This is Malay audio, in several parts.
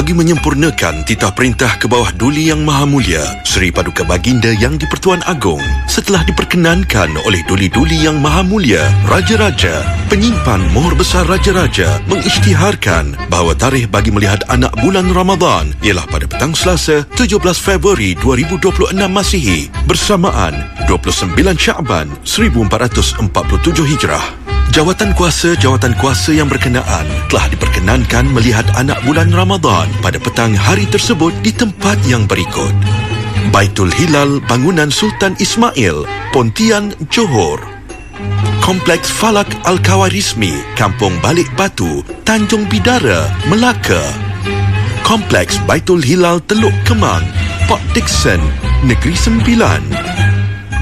bagi menyempurnakan titah perintah ke bawah Duli Yang Maha Mulia Seri Paduka Baginda Yang di-Pertuan Agong setelah diperkenankan oleh Duli-Duli Yang Maha Mulia Raja-Raja penyimpan mohor besar Raja-Raja mengisytiharkan bahawa tarikh bagi melihat anak bulan Ramadan ialah pada petang Selasa 17 Februari 2026 Masihi bersamaan 29 Syaban 1447 Hijrah. Jawatan kuasa jawatan kuasa yang berkenaan telah diperkenankan melihat anak bulan Ramadan pada petang hari tersebut di tempat yang berikut. Baitul Hilal Bangunan Sultan Ismail, Pontian, Johor. Kompleks Falak Al-Kawarismi, Kampung Balik Batu, Tanjung Bidara, Melaka. Kompleks Baitul Hilal Teluk Kemang, Port Dickson, Negeri Sembilan.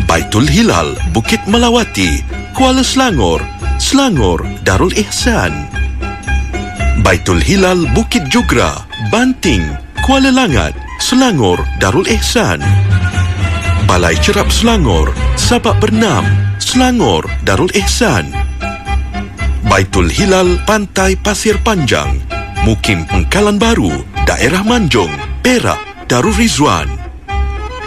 Baitul Hilal Bukit Melawati, Kuala Selangor, Selangor Darul Ihsan. Baitul Hilal Bukit Jugra, Banting, Kuala Langat, Selangor Darul Ihsan. Balai Cerap Selangor, Sabak Bernam, Selangor Darul Ihsan. Baitul Hilal Pantai Pasir Panjang, Mukim Pengkalan Baru, Daerah Manjung, Perak, Darul Rizwan.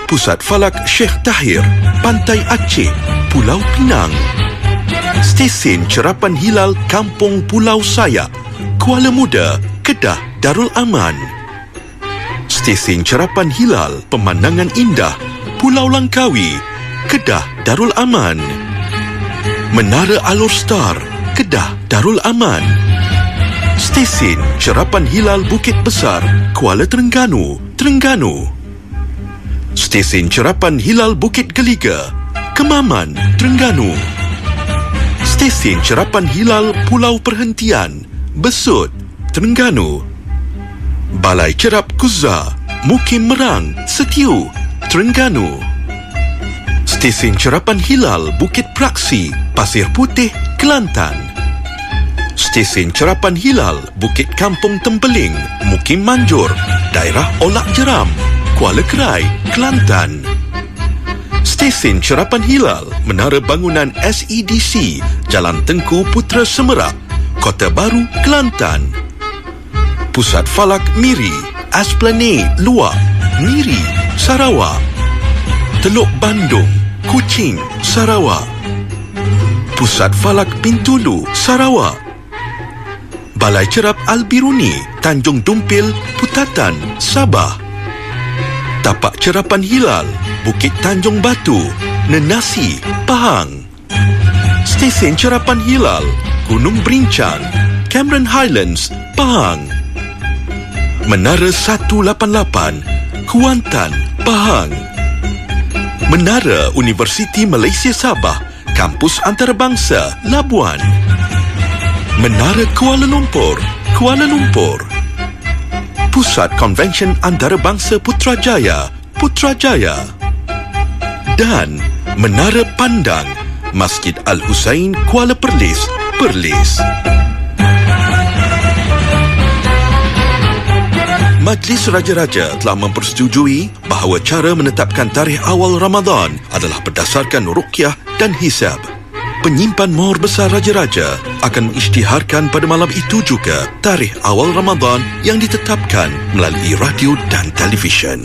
Pusat Falak Sheikh Tahir, Pantai Aceh, Pulau Pinang. Stesen Cerapan Hilal Kampung Pulau Sayak, Kuala Muda, Kedah, Darul Aman. Stesen Cerapan Hilal Pemandangan Indah, Pulau Langkawi, Kedah, Darul Aman. Menara Alur Star, Kedah, Darul Aman. Stesen Cerapan Hilal Bukit Besar, Kuala Terengganu, Terengganu. Stesen Cerapan Hilal Bukit Geliga, Kemaman, Terengganu. Stesen Cerapan Hilal Pulau Perhentian, Besut, Terengganu. Balai Cerap Kuza, Mukim Merang, Setiu, Terengganu. Stesen Cerapan Hilal Bukit Praksi, Pasir Putih, Kelantan. Stesen Cerapan Hilal Bukit Kampung Tempeling, Mukim Manjur, Daerah Olak Jeram, Kuala Kerai, Kelantan. Stesen Cerapan Hilal Menara Bangunan SEDC, Jalan Tengku Putra Semerak, Kota Baru, Kelantan. Pusat Falak Miri, Esplanade Luak, Miri, Sarawak. Teluk Bandung, Kuching, Sarawak. Pusat Falak Pintulu, Sarawak. Balai Cerap Al-Biruni, Tanjung Dumpil, Putatan, Sabah. Tapak Cerapan Hilal, Bukit Tanjung Batu, Nenasi, Pahang. Stesen Cerapan Hilal, Gunung Berincang, Cameron Highlands, Pahang. Menara 188, Kuantan, Pahang. Menara Universiti Malaysia Sabah, Kampus Antarabangsa, Labuan. Menara Kuala Lumpur, Kuala Lumpur. Pusat Konvensyen Antarabangsa Putrajaya, Putrajaya. Dan Menara Pandang, Masjid Al-Husain, Kuala Perlis, Perlis. Majlis Raja-Raja telah mempersetujui bahawa cara menetapkan tarikh awal Ramadan adalah berdasarkan ruqyah dan hisab. Penyimpan mohor besar Raja-Raja akan mengisytiharkan pada malam itu juga tarikh awal Ramadan yang ditetapkan melalui radio dan televisyen.